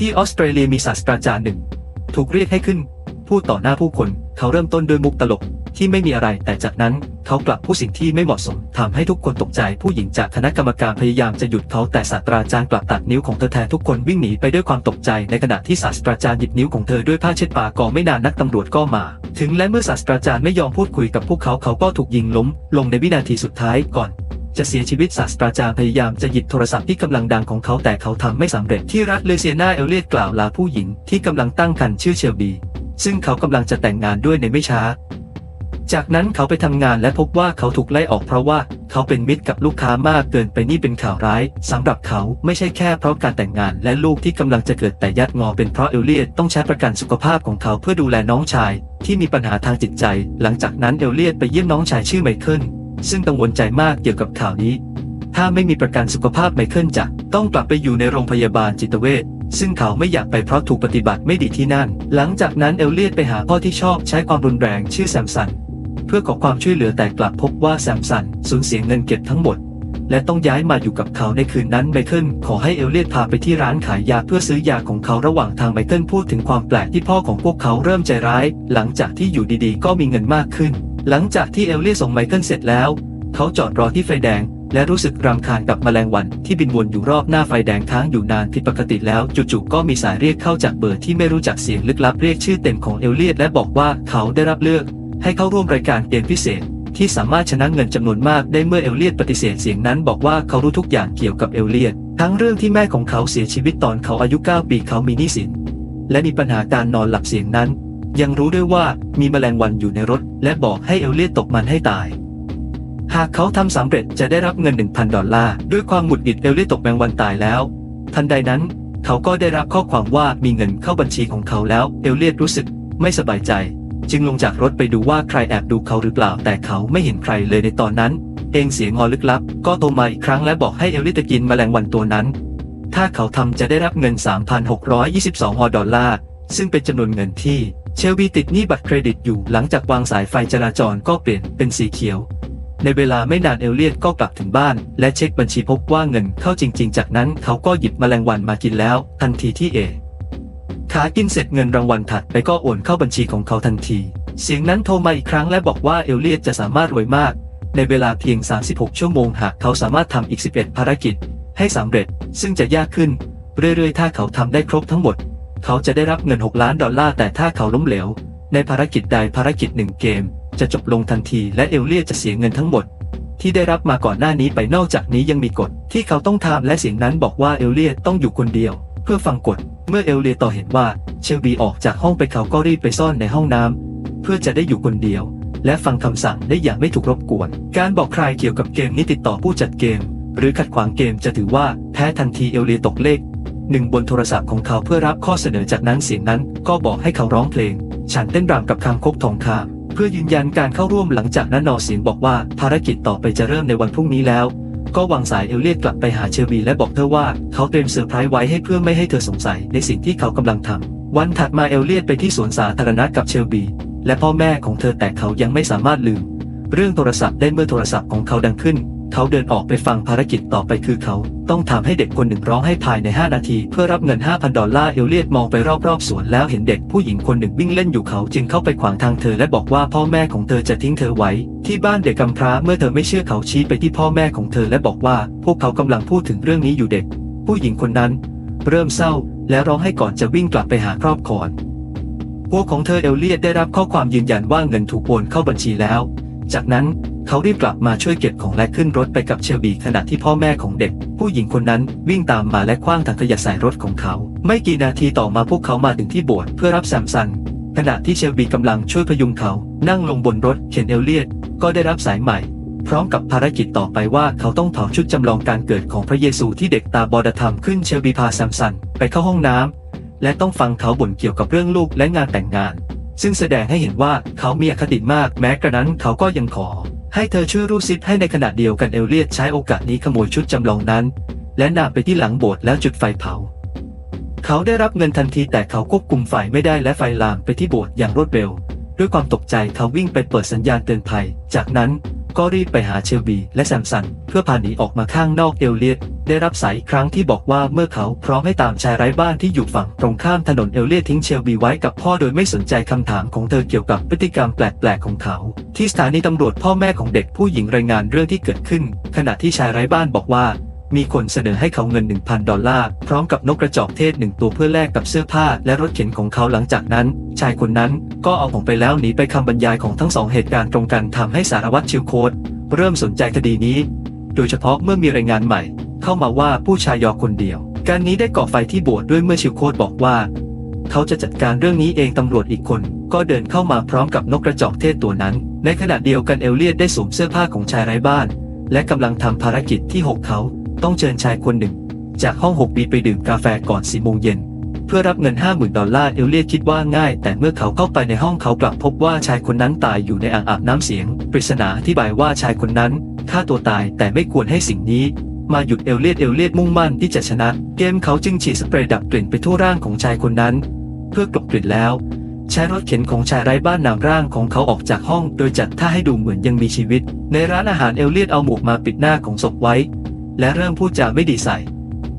ที่ออสเตรเลียมีศาสตราจารย์หนึ่ง ถูกเรียกให้ขึ้น พูดต่อหน้าผู้คน เขาเริ่มต้นด้วยมุกตลกที่ไม่มีอะไร แต่จากนั้นเขากลับพูดสิ่งที่ไม่เหมาะสมทำให้ทุกคนตกใจผู้หญิงจากคณะกรรมการพยายามจะหยุดเขาแต่ศาสตราจารย์กลับตัดนิ้วของเธอแทนทุกคนวิ่งหนีไปด้วยความตกใจในขณะที่ศาสตราจารย์หยิบนิ้วของเธอด้วยผ้าเช็ดปากก่อไม่นานนักตำรวจก็มา ถึงและเมื่อศาสตราจารย์ไม่ยอมพูดคุยกับพวกเขาเขาก็ถูกยิงล้ม ลงในวินาทีสุดท้ายก่อน จะเสียชีวิตศาสตราจารย์พยายามจะหยิบโทรศัพท์ที่กำลังดังของเขาแต่เขาทำไม่สำเร็จที่รัฐเลเซียนาเอลเลียตกล่าวลาผู้หญิงที่กำลังตั้งครรภ์ชื่อเชลบี ซึ่งเขากำลังจะแต่งงานด้วยในไม่ช้า จากนั้นเขาไปทำงานและพบว่าเขาถูกไล่ออกเพราะว่าเขาเป็นมิตรกับลูกค้ามากเกินไปนี่เป็นข่าวร้ายสำหรับเขาไม่ใช่แค่เพราะการแต่งงานและลูกที่กำลังจะเกิดแต่ยัดงอเป็นเพราะเอลเลียตต้องใช้ประกันสุขภาพของเขาเพื่อดูแลน้องชาย ที่มีปัญหาทางจิตใจ หลังจากนั้นเอลเลียตไปเยี่ยมน้องชายชื่อไมเคิล ซึ่งกังวลใจมากเกี่ยวกับข่าวนี้ ถ้าไม่มีประกันสุขภาพไมเคิลจะต้องกลับไปอยู่ในโรงพยาบาลจิตเวชซึ่งเขาไม่อยากไปเพราะถูกปฏิบัติไม่ดีที่นั่น หลังจากนั้นเอลเลียตไปหาพ่อที่ชอบใช้ความรุนแรงชื่อแซมสัน เพื่อขอความช่วยเหลือแต่กลับพบว่าแซมสันสูญเสียเงินเก็บทั้งหมด และต้องย้ายมาอยู่กับเขาในคืนนั้นไมเคิลขอให้เอลเลียตพาไปที่ร้านขายยาเพื่อซื้อยาของเขาระหว่างทางไมเคิลพูดถึงความแปลกที่พ่อของพวกเขาเริ่มใจร้าย หลังจากที่อยู่ดีๆ ก็มีเงินมากขึ้น หลังจากที่เอลเลียตส่งไมเคิลเสร็จแล้ว เขาจอดรอที่ไฟแดง และรู้สึกรำคาญกับแมลงวันที่บินวนอยู่รอบหน้าไฟแดงค้างอยู่นานผิดปกติแล้วจู่ๆก็มีสายเรียกเข้าจากเบอร์ที่ไม่รู้จักเสียงลึกลับเรียกชื่อเต็มของเอลเลียตและบอกว่าเขาได้รับเลือก ให้เข้าร่วมรายการเกมพิเศษ ที่สามารถชนะเงินจำนวนมากได้เมื่อเอลเลียตปฏิเสธเสียงนั้นบอกว่าเขารู้ทุกอย่างเกี่ยวกับเอลเลียตทั้งเรื่องที่แม่ของเขาเสียชีวิตตอนเขาอายุ 9 ปีเขามีหนี้สิน และมีปัญหาการนอนหลับเสียงนั้น ยังรู้ด้วยว่ามีแมลงวันอยู่ในรถ และบอกให้เอลเลียตตกมันให้ตาย หากเขาทำสำเร็จจะได้รับเงิน 1,000 ดอลลาร์ด้วยความหงุดหงิดเอลเลียตตกแมงวันตายแล้ว ทันใดนั้น เขาก็ได้รับข้อความว่ามีเงินเข้าบัญชีของเขาแล้วเอลเลียตรู้สึกไม่สบายใจ จึงลงจากรถไปดูว่าใครแอบดูเขาหรือเปล่า แต่เขาไม่เห็นใครเลยในตอนนั้น เองเสียงงอลึกลับ ก็โทรมาอีกครั้งและบอกให้เอลเลียตกินแมลงวันตัวนั้น ถ้าเขาทำจะได้รับเงิน 3,622ฮอดอลลาร์ ซึ่งเป็นจำนวนเงินที่เชลบีติดหนี้บัตรเครดิตอยู่หลังจากวางสายไฟจราจรก็เปลี่ยนเป็นสีเขียว ในเวลาไม่นานเอลเลียตก็กลับถึงบ้าน และเช็คบัญชีพบว่าเงินเข้าจริง ๆ จากนั้นเขาก็หยิบแมลงวันมากินแล้ว ทันทีที่เอ ขากินเสร็จเงินรางวัลถัดไปก็โอนเข้าบัญชีของเขาทันที เสียงนั้นโทรมาอีกครั้งและบอกว่าเอลเลียตจะสามารถรวยมาก ในเวลาเพียง 36 ชั่วโมงหากเขาสามารถทำอีก 11 ภารกิจ ให้สำเร็จ ซึ่งจะยากขึ้น เรื่อยๆ ถ้าเขาทำได้ครบทั้งหมด เขาจะได้รับเงิน 6 ล้านดอลลาร์แต่ถ้าเขาล้มเหลว ในภารกิจใดภารกิจหนึ่งเกม จะจบลงทันทีและเอลเลียตจะเสียเงินทั้งหมด ที่ได้รับมาก่อนหน้านี้ไปนอกจากนี้ยังมีกฎที่เขาต้องทำและเสียงนั้นบอกว่าเอลเลียตต้องอยู่คนเดียว เพื่อฟังกฎ เมื่อเอลเลียต่อเห็นว่าเชลบีออกจากห้องไปเขาก็รีบไปซ่อนในห้องน้ำเพื่อจะได้อยู่คนเดียว และฟังคำสั่งได้อย่างไม่ถูกรบกวน การบอกใครเกี่ยวกับเกมนี้ติดต่อผู้จัดเกม หรือขัดขวางเกมจะถือว่าแพ้ทันทีเอลเลียตกเลขหนึ่งบนโทรศัพท์ของเขาเพื่อรับข้อเสนอจากนั้นเสียงนั้นก็บอกให้เขาร้องเพลง ฉันเต้นรำกับคางคกทองคำเพื่อยืนยันการเข้าร่วมหลังจากนั้นนอเสียงบอกว่าภารกิจต่อไปจะเริ่มในวันพรุ่งนี้แล้ว ก็วางสายเอลเลียตกลับไปหาเชอร์บีและบอกเธอว่าเขาเตรียมเซอร์ไพรส์ไว้ให้เพื่อไม่ให้เธอสงสัยในสิ่งที่เขากำลังทำวันถัดมาเอลเลียตไปที่สวนสาธารณะกับเชลบี และพ่อแม่ของเธอแต่เขายังไม่สามารถลืม เรื่องโทรศัพท์ได้เมื่อโทรศัพท์ของเขาดังขึ้น เขาเดินออกไปฟังภารกิจต่อไปคือเขาต้องทำให้เด็กคนหนึ่งร้องให้ภายใน 5 นาที เพื่อรับเงิน 5,000 ดอลลาร์เอลเลียตมองไปรอบๆสวนแล้วเห็นเด็กผู้หญิงคนหนึ่งวิ่งเล่นอยู่เขาจึงเข้าไปขวางทางเธอและบอกว่าพ่อแม่ของเธอจะทิ้งเธอไว้ ที่บ้านเด็กกำพร้าเมื่อเธอไม่เชื่อเขาชี้ไปที่พ่อแม่ของเธอและบอกว่า พวกเขากำลังพูดถึงเรื่องนี้อยู่เด็ก ผู้หญิงคนนั้น เริ่มเศร้า และร้องให้ก่อนจะวิ่งกลับไปหาครอบครัวพวกของเธอเอลเลียตได้รับข้อความยืนยันว่าเงินถูกโอนเข้าบัญชีแล้ว จากนั้น เขารีบกลับมาช่วยเก็บของและขึ้นรถไปกับเชลบีขณะที่พ่อแม่ของเด็ก ผู้หญิงคนนั้นวิ่งตามมาและคว้างถังขยะใส่รถของเขา ไม่กี่นาทีต่อมาพวกเขามาถึงที่โบสถ์เพื่อรับแซมซันขณะที่เชลบีกำลังช่วยพยุงเขา นั่งลงบนรถเข็นเอลเลียตก็ได้รับสายใหม่ พร้อมกับภารกิจต่อไปว่าเขาต้องถอดชุดจำลองการเกิดของพระเยซูที่เด็กตาบอดทำขึ้นเชลบีพาแซมซันไปเข้าห้องน้ำและต้องฟังเขาบ่นเกี่ยวกับเรื่องลูกและงานแต่งงาน ซึ่งแสดงให้เห็นว่าเขามีอคติมากแม้กระนั้นเขาก็ยังขอ ให้เธอช่วยรูดซิปให้ในขณะเดียวกันเอลเลียตใช้โอกาสนี้ขโมยชุดจำลองนั้น และนำไปที่หลังโบสถ์แล้วจุดไฟเผา เขาได้รับเงินทันทีแต่เขาควบคุมไฟไม่ได้และไฟลามไปที่โบสถ์อย่างรวดเร็ว ด้วยความตกใจเขาวิ่งไปเปิดสัญญาณเตือนภัย จากนั้น ก็รีบไปหาเชลบีและแซมสัน เพื่อพาหนีออกมาข้างนอกเอลเลียตได้รับสายอีกครั้งที่บอกว่าเมื่อเขาพร้อมให้ตามชายไร้บ้านที่อยู่ฝั่งตรงข้ามถนนเอลเลียตทิ้งเชลบีไว้กับพ่อโดยไม่สนใจคำถามของเธอเกี่ยวกับพฤติกรรมแปลกๆของเขา ที่สถานีตำรวจพ่อแม่ของเด็กผู้หญิงรายงานเรื่องที่เกิดขึ้น ขณะที่ชายไร้บ้านบอกว่า มีคนเสนอให้เขาเงิน 1,000 ดอลลาร์ พร้อมกับนกกระจอกเทศหนึ่งตัวเพื่อแลกกับเสื้อผ้าและรถเข็นของเขาหลังจากนั้น ชายคนนั้นก็เอาของไปแล้วหนีไปคำบรรยายของทั้งสองเหตุการณ์ตรงกันทำให้สารวัตรชิวโคดเริ่มสนใจคดีนี้ โดยเฉพาะเมื่อมีรายงานใหม่ เข้ามาว่าผู้ชายยอคนเดียว การนี้ได้ก่อไฟที่โบสถ์ด้วยเมื่อชิวโคดบอกว่า เขาจะจัดการเรื่องนี้เองตำรวจอีกคน ก็เดินเข้ามาพร้อมกับนกกระจอกเทศตัวนั้น ในขณะเดียวกันเอลเลียดได้สวมเสื้อผ้าของชายไร้บ้าน และกำลังทำภารกิจที่หกเขา ต้องเชิญชายคนหนึ่ง จากห้อง6ปีไปดื่มกาแฟก่อน4โมงเย็นเพื่อรับเงิน 50,000 ดอลลาร์เอลเลียดคิดว่าง่าย แต่เมื่อเขาเข้าไปในห้องเขากลับพบว่าชายคนนั้นตายอยู่ในอ่างอาบน้ำเสียง ปริศนาอธิบายว่าชายคนนั้นฆ่าตัวตายแต่ไม่ควรให้สิ่งนี้ มาหยุดเอลเลียดเอลเลียดมุ่งมั่นที่จะชนะ เกมเขาจึงฉีดสเปรย์ดับกลิ่นไปทั่วร่างของชายคนนั้น เพื่อกลบกลิ่นแล้วใช้รถเข็นของชายไร้บ้านนำร่างของเขาออกจากห้อง โดยจัดท่าให้ดูเหมือนยังมีชีวิต ในร้านอาหารเอลเลียดเอาหมวกมาปิดหน้าของศพไว้ และเริ่มพูดจาไม่ดีใส่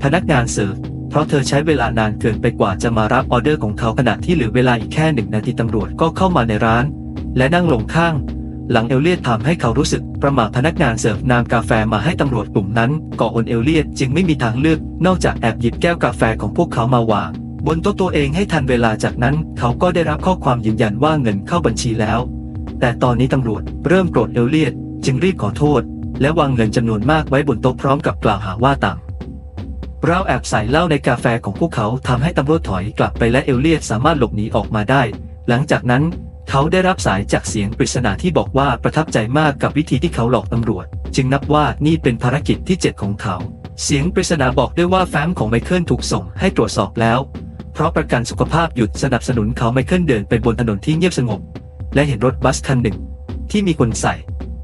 พนักงานเสิร์ฟเพราะเธอใช้เวลานานเกินไปกว่าจะมารับออเดอร์ของเขาขณะที่เหลือเวลาอีกแค่หนึ่งนาทีตำรวจก็เข้ามาในร้าน และนั่งลงข้าง หลังเอลเลียดทำให้เขารู้สึกประหม่าพนักงานเสิร์ฟนำกาแฟมาให้ตำรวจกลุ่มนั้นก่อนเอลเลียดจึงไม่มีทางเลือก นอกจากแอบหยิบแก้วกาแฟของพวกเขามาวางบนโต๊ะตัวเองให้ทันเวลาจากนั้นเขาก็ได้รับข้อความยืนยันว่าเงินเข้าบัญชีแล้ว แต่ตอนนี้ตำรวจเริ่มโกรธเอลเลียดจึงรีบขอโทษ และวางเงินจำนวนมากไว้บนโต๊ะพร้อมกับกล่าวหาว่าต่ำเราแอบใส่เหล้าในกาแฟของพวกเขาทำให้ตำรวจถอยกลับไปและเอลเลียดสามารถหลบหนีออกมาได้ หลังจากนั้นเขาได้รับสายจากเสียงปริศนาที่บอกว่าประทับใจมากกับวิธีที่เขาหลอกตำรวจ จึงนับว่านี่เป็นภารกิจที่ 7 ของเขา เสียงปริศนาบอกด้วยว่าแฟ้มของไมเคิลถูกส่งให้ตรวจสอบแล้ว เพราะประกันสุขภาพหยุดสนับสนุนเขาไมเคิลเดินไปบนถนนที่เงียบสงบ และเห็นรถบัสคันหนึ่ง ที่มีคนใส่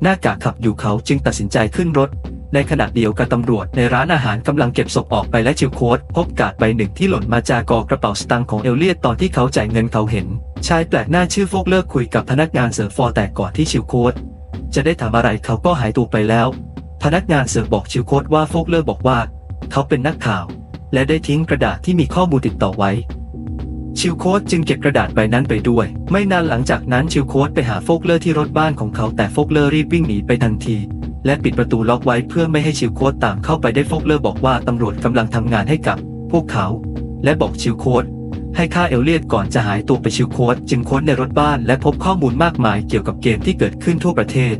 หน้ากากขับอยู่เขาจึงตัดสินใจขึ้นรถ ในขณะเดียวกันตำรวจในร้านอาหารกำลังเก็บศพออกไปและชิวโค้ดพบกาดใบหนึ่งที่หล่นมาจากกอกระเป๋าสตางค์ของเอลเลียตตอนที่เขาจ่ายเงินเขาเห็น ชายแปลกหน้าชื่อโฟกเลิกคุยกับพนักงานเสิร์ฟฟอร์แต่ก่อนที่ชิวโค้ดจะได้ถามอะไรเขาก็หายตัวไปแล้ว พนักงานเสิร์ฟบอกชิวโค้ดว่าโฟกเลิกบอกว่า เขาเป็นนักข่าว และได้ทิ้งกระดาษที่มีข้อมูลติดต่อไว้ ชิวโค้ดจึงเก็บกระดาษใบนั้นไปด้วย ไม่นานหลังจากนั้นชิวโค้ดไปหาโฟกเลอร์ที่รถบ้านของเขาแต่โฟกเลอร์รีบวิ่งหนีไปทันที และปิดประตูล็อกไว้เพื่อไม่ให้ชิวโค้ดตามเข้าไปได้โฟกเลอร์บอกว่าตำรวจกำลังทำงานให้กับ พวกเขา และบอกชิวโค้ดให้ฆ่าเอลเลียดก่อนจะหายตัวไปชิวโค้ดจึงค้นในรถบ้านและพบข้อมูลมากมายเกี่ยวกับเกมที่เกิดขึ้นทั่วประเทศ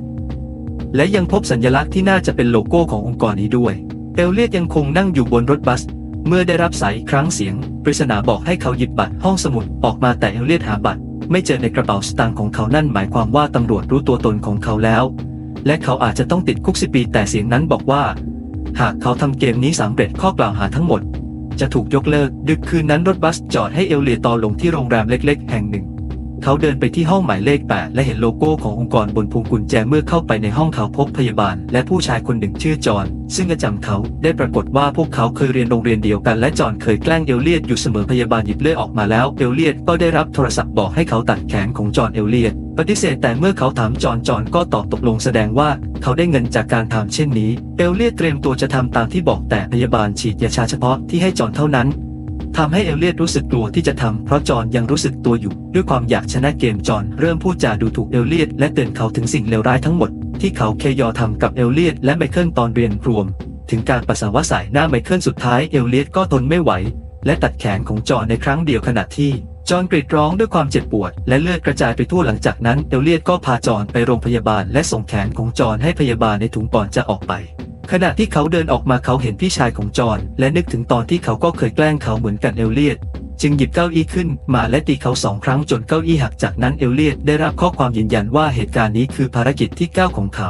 และยังพบสัญลักษณ์ที่น่าจะเป็นโลโก้ขององค์กรนี้ด้วยเอลเลียดยังคงนั่งอยู่บนรถบัส เมื่อได้รับสายครั้งเสียง ปริศนาบอกให้เขาหยิบบัตรห้องสมุดออกมาแต่เอลเลียดหาบัตร ไม่เจอในกระเป๋าสตางค์ของเขานั่นหมายความว่าตำรวจรู้ตัวตนของเขาแล้ว และเขาอาจจะต้องติดคุกสิปีแต่เสียงนั้นบอกว่า หากเขาทำเกมนี้สำเร็จข้อกล่าวหาทั้งหมด จะถูกยกเลิก ดึกคืนนั้นรถบัสจอดให้เอลเลียตอลงที่โรงแรมเล็ก ๆ แห่งหนึ่ง เขาเดินไปที่ห้องหมายเลข 8 และเห็นโลโก้ขององค์กรบนพวงกุญแจเมื่อเข้าไปในห้องเขาพบพยาบาล และผู้ชายคนหนึ่งชื่อจอห์นซึ่งอาจำเขาได้ปรากฏว่าพวกเขาเคยเรียนโรงเรียนเดียวกันและจอห์นเคยแกล้งเอลเลียดอยู่เสมอพยาบาลหยิบเลือดออกมาแล้วเอลเลียดก็ได้รับโทรศัพท์บอกให้เขาตัดแขนของจอห์นเอลเลียดปฏิเสธแต่เมื่อเขาถามจอห์นจอห์นก็ตอบตกลงแสดงว่าเขาได้เงินจากการทำเช่นนี้ เอลเลียดเตรียมตัวจะทำตามที่บอกแต่พยาบาลฉีดยาชาเฉพาะที่ให้จอห์นเท่านั้น ทำให้เอลเลียดรู้สึกกลัวที่จะทำเพราะจอห์นยังรู้สึกตัวอยู่ ด้วยความอยากชนะเกมจอห์นเริ่มพูดจาดูถูกเอลเลียดและเตือนเขาถึงสิ่งเลวร้ายทั้งหมด ที่เขาเคยยอทำกับเอลเลียดและไมเคิลตอนเรียนรวม ถึงการปัสสาวะใส่หน้าไมเคิลสุดท้ายเอลเลียดก็ทนไม่ไหว และตัดแขนของจอห์นในครั้งเดียวขณะที่จอห์นกรีดร้องด้วยความเจ็บปวด และเลือดกระจายไปทั่วหลังจากนั้นเอลเลียดก็พาจอห์นไปโรงพยาบาลและส่งแขนของจอห์นให้พยาบาลในถุงก่อนจะออกไป ขณะที่เขาเดินออกมาเขาเห็นพี่ชายของจอห์นและนึกถึงตอนที่เขาก็เคยแกล้งเขาเหมือนกันเอลเลียดจึงหยิบเก้าอี้ขึ้นมาและตีเขาสองครั้งจนเก้าอี้หักจากนั้นเอลเลียดได้รับข้อความยืนยันว่าเหตุการณ์นี้คือภารกิจที่ 9 ของเขา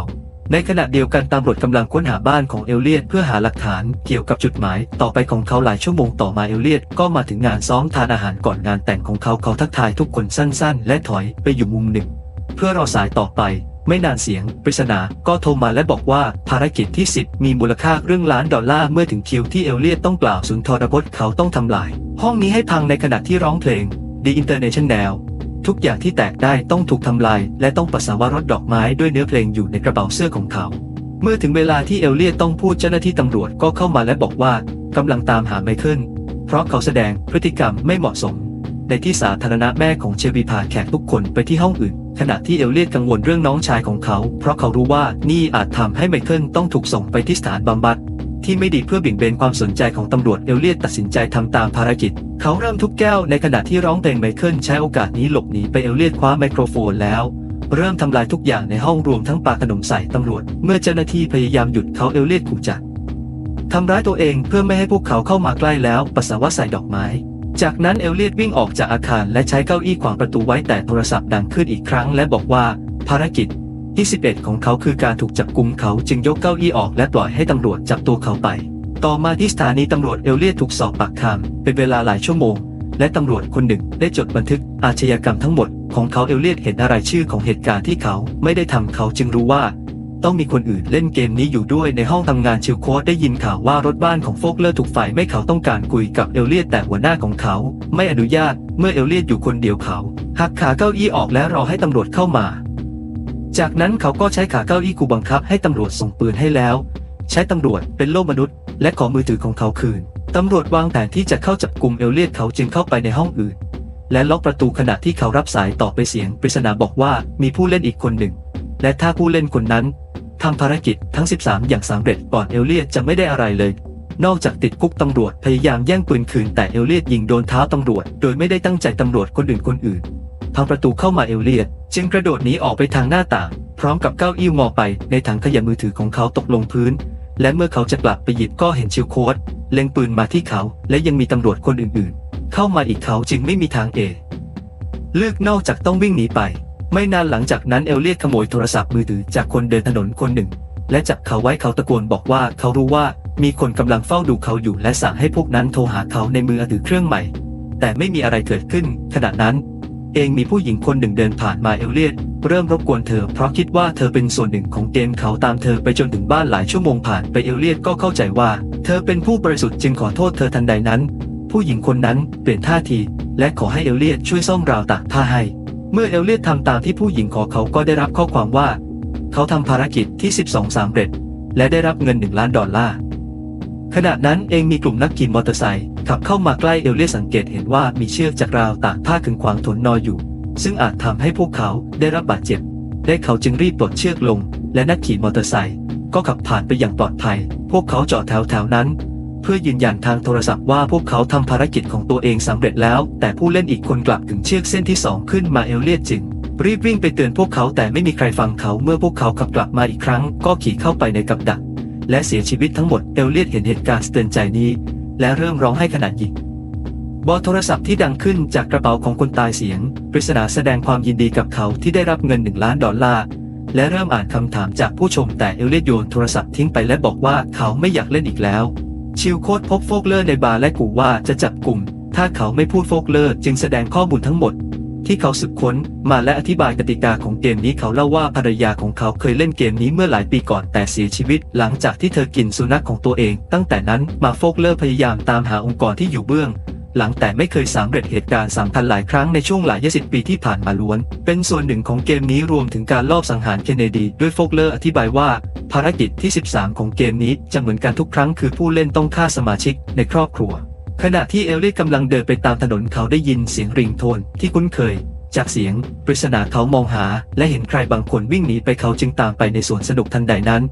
ในขณะเดียวกันตำรวจกำลังค้นหาบ้านของเอลเลียดเพื่อหาหลักฐานเกี่ยวกับจุดหมายต่อไปของเขาหลายชั่วโมงต่อมาเอลเลียดก็มาถึงงานซ้อมทานอาหารก่อนงานแต่งของเขาเขาทักทายทุกคนสั้นๆ และถอยไปอยู่มุมหนึ่ง เพื่อรอสายต่อไป ไม่นานเสียง ปริศนาก็โทรมาและบอกว่าภารกิจที่ 10 มีมูลค่าเรื่องล้านดอลลาร์เมื่อถึงคิวที่เอลเลียตต้องกล่าวสุนทรพจน์เขาต้องทำลาย ห้องนี้ให้พังในขณะที่ร้องเพลง The International ทุกอย่างที่แตกได้ต้องถูกทำลาย และต้องปัสสาวะรถดอกไม้ด้วยเนื้อเพลงอยู่ในกระเป๋าเสื้อของเขา เมื่อถึงเวลาที่เอลเลียตต้องพูดเจ้าหน้าที่ตำรวจก็เข้ามาและบอกว่ากำลังตามหาไมเคิลเพราะเขาแสดงพฤติกรรมไม่เหมาะสม ในที่สาธารณะแม่ของเชวีพาแขกทุกคนไปที่ห้องอื่น ขณะที่เอลเลียตกังวลเรื่องน้องชายของเขา เพราะเขารู้ว่านี่อาจทำให้ไมเคิลต้องถูกส่งไปที่สถานบำบัดที่ไม่ดีเพื่อเบี่ยงเบนความสนใจของตำรวจเอลเลียตตัดสินใจทำตามภารกิจ เขาเริ่มทุบแก้วในขณะที่ร้องเพลงไมเคิลใช้โอกาสนี้หลบหนีไปเอลเลียตคว้าไมโครโฟนแล้ว เริ่มทำลายทุกอย่างในห้องรวมทั้งปาขนมใส่ตำรวจ เมื่อเจ้าหน้าที่พยายามหยุดเขาเอลเลียตขู่จัดทำร้ายตัวเองเพื่อไม่ให้พวกเขาเข้ามาใกล้แล้วปัสสาวะใส่ดอกไม้ จากนั้นเอลเลียตวิ่งออกจากอาคารและใช้เก้าอี้ขวางประตูไว้แต่โทรศัพท์ดังขึ้นอีกครั้งและบอกว่า ภารกิจที่11ของเขาคือการถูกจับกุมเขาจึงยกเก้าอี้ออกและปล่อยให้ตำรวจจับตัวเขาไป ต่อมาที่สถานีตำรวจเอลเลียตถูกสอบปากคำเป็นเวลาหลายชั่วโมง และตำรวจคนหนึ่งได้จดบันทึกอาชญากรรมทั้งหมดของเขาเอลเลียตเห็นอะไรชื่อของเหตุการณ์ที่เขาไม่ได้ทำเขาจึงรู้ว่า ต้องมีคนอื่นเล่นเกมนี้อยู่ด้วยในห้องทำงานชิลโคสได้ยินข่าวว่ารถบ้านของโฟกเลอร์ถูกไฟไม่เขาต้องการคุยกับเอลเลียตแต่หัวหน้าของเขา ไม่อนุญาตเมื่อเอลเลียตอยู่คนเดียวเขาหักขาเก้าอี้ออกและรอให้ตำรวจเข้ามา จากนั้นเขาก็ใช้ขาเก้าอี้กูบังคับให้ตำรวจส่งปืนให้แล้ว ใช้ตำรวจเป็นโล่มนุษย์ และขอมือถือของเขาคืนตำรวจวางแผนที่จะเข้าจับกลุ่มเอลเลียตเขาจึงเข้าไปในห้องอื่น และล็อกประตูขณะที่เขารับสายต่อไปเสียงปริศนาบอกว่ามีผู้เล่นอีกคนหนึ่ง และถ้าผู้เล่นคนนั้น ทำภารกิจทั้ง 13 อย่างสำเร็จก่อนเอลเลียตจะไม่ได้อะไรเลย นอกจากติดคุกตำรวจพยายามแย่งปืนคืนแต่เอลเลียตยิงโดนเท้าตำรวจ โดยไม่ได้ตั้งใจตำรวจคนอื่นคนอื่นพังประตูเข้ามาเอลเลียตจึงกระโดดหนีออกไปทางหน้าต่าง พร้อมกับเก้าอี้งอไปในถังขยะมือถือของเขาตกลงพื้น และเมื่อเขาจะกลับไปหยิบก็เห็นชิลโคดเล็งปืนมาที่เขา และยังมีตำรวจคนอื่นๆ เข้ามาอีกเขาจึงไม่มีทางเอเลือกนอกจากต้องวิ่งหนีไป ไม่นานหลังจากนั้นเอลเลียตขโมยโทรศัพท์มือถือจากคนเดินถนนคนหนึ่ง และจับเขาไว้เขาตะโกนบอกว่าเขารู้ว่ามีคนกำลังเฝ้าดูเขาอยู่และสั่งให้พวกนั้นโทรหาเขาในมือถือเครื่องใหม่ แต่ไม่มีอะไรเกิดขึ้น ขณะนั้น เองมีผู้หญิงคนหนึ่งเดินผ่านมาเอลเลียตเริ่มรบกวนเธอเพราะคิดว่าเธอเป็นส่วนหนึ่งของเกมเขาตามเธอไปจนถึงบ้านหลายชั่วโมงผ่านไปเอลเลียตก็เข้าใจว่า เธอเป็นผู้บริสุทธิ์จึงขอโทษเธอทันใดนั้น ผู้หญิงคนนั้นเปลี่ยนท่าที และขอให้เอลเลียตช่วยซ่อมราวตากผ้าให้ เมื่อเอลเลียตทำตามที่ผู้หญิงขอเขาก็ได้รับข้อความว่า เขาทำภารกิจที่ 12สำเร็จ และได้รับเงิน 1 ล้านดอลลาร์ขณะนั้นเองมีกลุ่มนักขี่มอเตอร์ไซค์ขับเข้ามาใกล้เอลเลียตสังเกตเห็นว่ามีเชือกจากราวตากผ้าขึงขวางถนนนอยอยู่ ซึ่งอาจทำให้พวกเขาได้รับบาดเจ็บ ได้เขาจึงรีบปลดเชือกลง และนักขี่มอเตอร์ไซค์ก็ขับผ่านไปอย่างปลอดภัย พวกเขาจอดแถวแถวนั้น พื่อยืนยันทางโทรศัพท์ว่าพวกเขาทำภารกิจของตัวเองสำเร็จแล้ว แต่ผู้เล่นอีกคนกลับถึงเชือกเส้นที่สองขึ้นมาเอลเลียตจึง รีบวิ่งไปเตือนพวกเขาแต่ไม่มีใครฟังเขาเมื่อพวกเขาขับกลับมาอีกครั้ง ก็ขี่เข้าไปในกับดัก และเสียชีวิตทั้งหมดเอลเลียตเห็นเหตุการณ์สะเตือนใจนี้ และเริ่มร้องไห้ขนาดยิงบอโทรศัพท์ที่ดังขึ้นจากกระเป๋าของคนตายเสียง ปริศนาแสดงความยินดีกับเขาที่ได้รับเงินหนึ่งล้านดอลลาร์และเริ่มอ่านคำถามจากผู้ชมแต่เอลเลียตโยนโทรศัพท์ทิ้งไปและบอกว่าเขาไม่อยากเล่นอีกแล้ว ชิลโคตพบโฟกเลอร์ในบาร์และกูว่าจะจับกลุ่ม ถ้าเขาไม่พูดโฟกเลอร์จึงแสดงข้อมูลทั้งหมด ที่เขาสืบค้นมาและอธิบายกติกาของเกมนี้เขาเล่าว่าภรรยาของเขาเคยเล่นเกมนี้เมื่อหลายปีก่อนแต่เสียชีวิต หลังจากที่เธอกินสุนัขของตัวเอง ตั้งแต่นั้นมาโฟกเลอร์พยายามตามหาองค์กรที่อยู่เบื้อง หลังแต่ไม่เคยสำเร็จเหตุการณ์สำคัญหลายครั้งในช่วงหลายยี่สิบปีที่ผ่านมาล้วน เป็นส่วนหนึ่งของเกมนี้รวมถึงการลอบสังหารเคนเนดีด้วยโฟกเลอร์อธิบายว่า ภารกิจที่ 13 ของเกมนี้จะเหมือนกันทุกครั้งคือผู้เล่นต้องฆ่าสมาชิกในครอบครัว ขณะที่เอลลี่กำลังเดินไปตามถนนเขาได้ยินเสียงริงโทนที่คุ้นเคยจากเสียงปริศนาเขามองหา และเห็นใครบางคนวิ่งหนีไปเขาจึงตามไปในสวนสนุกทันใดนั้น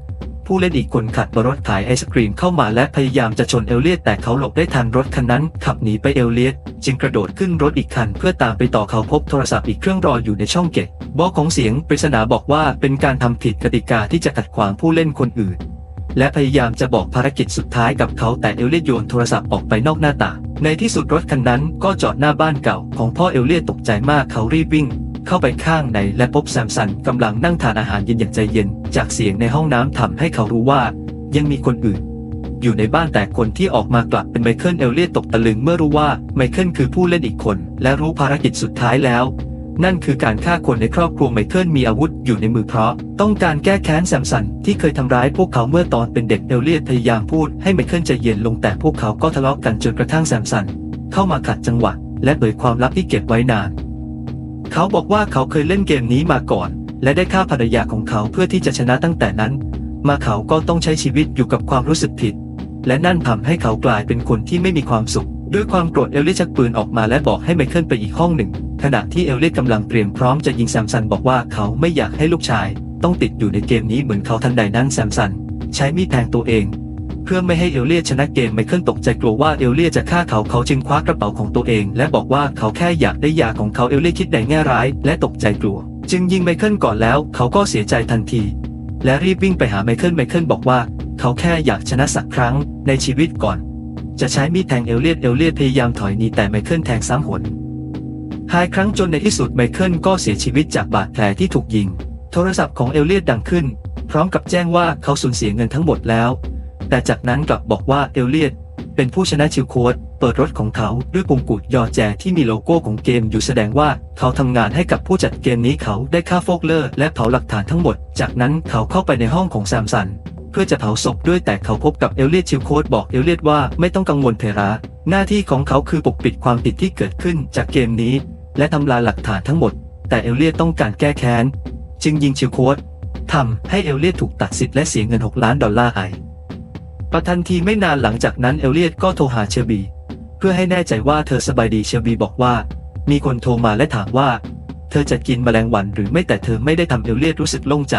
ผู้เล่นอีกคนขัดรถขายไอศกรีมเข้ามาและพยายามจะชนเอลเลียตแต่เขาหลบได้ทันรถคันนั้น ขับหนีไปเอลเลียตจึงกระโดดขึ้นรถอีกคัน เพื่อตามไปต่อเขาพบโทรศัพท์อีกเครื่องรออยู่ในช่องเก็บบอกของเสียงปริศนาบอกว่าเป็นการทำผิดกติกาที่จะขัดขวางผู้เล่นคนอื่น และพยายามจะบอกภารกิจสุดท้ายกับเขาแต่เอลเลียตโยนโทรศัพท์ออกไปนอกหน้าต่างในที่สุดรถคันนั้นก็จอดหน้าบ้านเก่าของพ่อเอลเลียตตกใจมากเขารีบวิ่ง เข้าไปข้างในและพบแซมสันกำลังนั่งทานอาหารเย็นอย่างใจเย็น จากเสียงในห้องน้ำทำให้เขารู้ว่า ยังมีคนอื่น อยู่ในบ้านแต่คนที่ออกมากลับเป็นไมเคิลเอลเลียตตกตะลึงเมื่อรู้ว่าไมเคิลคือผู้เล่นอีกคน และรู้ภารกิจสุดท้ายแล้ว นั่นคือการฆ่าคนในครอบครัวไมเคิลมีอาวุธอยู่ในมือเพราะ ต้องการแก้แค้นแซมสันที่เคยทำร้ายพวกเขาเมื่อตอนเป็นเด็กเอลเลียตพยายามพูดให้ไมเคิลใจเย็นลงแต่พวกเขาก็ทะเลาะกันจนกระทั่งแซมสันเข้ามาขัดจังหวะและเผยความลับที่เก็บไว้นาน เขาบอกว่าเขาเคยเล่นเกมนี้มาก่อน และได้ฆ่าภรรยาของเขาเพื่อที่จะชนะตั้งแต่นั้น มาเขาก็ต้องใช้ชีวิตอยู่กับความรู้สึกผิด และนั่นทำให้เขากลายเป็นคนที่ไม่มีความสุข ด้วยความโกรธเอลเลียชักปืนออกมาและบอกให้ไมเคิลไปอีกห้องหนึ่ง ขณะที่เอลเลียกำลังเตรียมพร้อมจะยิงแซมสันบอกว่าเขาไม่อยากให้ลูกชาย ต้องติดอยู่ในเกมนี้เหมือนเขาทันใดนั้นแซมสัน ใช้มีดแทงตัวเอง เพื่อไม่ให้เอลเลียชนะเกมไมเคิลตกใจกลัวว่าเอลเลียจะฆ่าเขาเขาจึงคว้ากระเป๋าของตัวเอง และบอกว่าเขาแค่อยากได้ยาของเขาเอลเลียคิดในแง่ร้าย และตกใจกลัว จึงยิงไมเคิลก่อนแล้ว เขาก็เสียใจทันที และรีบวิ่งไปหาไมเคิลไมเคิลบอกว่า เขาแค่อยากชนะสักครั้งในชีวิตก่อน จะใช้มีดแทงเอลเลียเอลเลียพยายามถอยหนีแต่ไมเคิลแทงซ้ำหนหายครั้งจนในที่สุดไมเคิลก็เสียชีวิตจากบาดแผลที่ถูกยิง โทรศัพท์ของเอลเลียดดังขึ้น พร้อมกับแจ้งว่าเขาสูญเสียเงินทั้งหมดแล้ว แต่จากนั้นกลับบอกว่าเอลเลียดเป็นผู้ชนะชิวโค้ดเปิดรถของเขาด้วยปุ่มกุดยอแจที่มีโลโก้ของเกมอยู่แสดงว่าเขาทำงานให้กับผู้จัดเกมนี้เขาได้ฆ่าโฟกเลอร์และเผาหลักฐานทั้งหมด จากนั้นเขาเข้าไปในห้องของแซมสัน เพื่อจะเผาศพด้วยแต่เขาพบกับเอลเลียดชิวโค้ดบอกเอลเลียดว่าไม่ต้องกังวลเทระ หน้าที่ของเขาคือปกปิดความผิดที่เกิดขึ้นจากเกมนี้ และทำลายหลักฐานทั้งหมด แต่เอลเลียดต้องการแก้แค้น จึงยิงชิวโค้ดทำให้เอลเลียดถูกตัดสิทธิ์และเสียเงิน 6 ล้านดอลลาร์ไอ ประทันทีไม่นานหลังจากนั้นเอลเลียตก็โทรหาเชอร์บี เพื่อให้แน่ใจว่าเธอสบายดีเชอร์บีบอกว่า มีคนโทรมาและถามว่า เธอจะกินแมลงวันหรือไม่แต่เธอไม่ได้ทำเอลเลียตรู้สึกโล่งใจ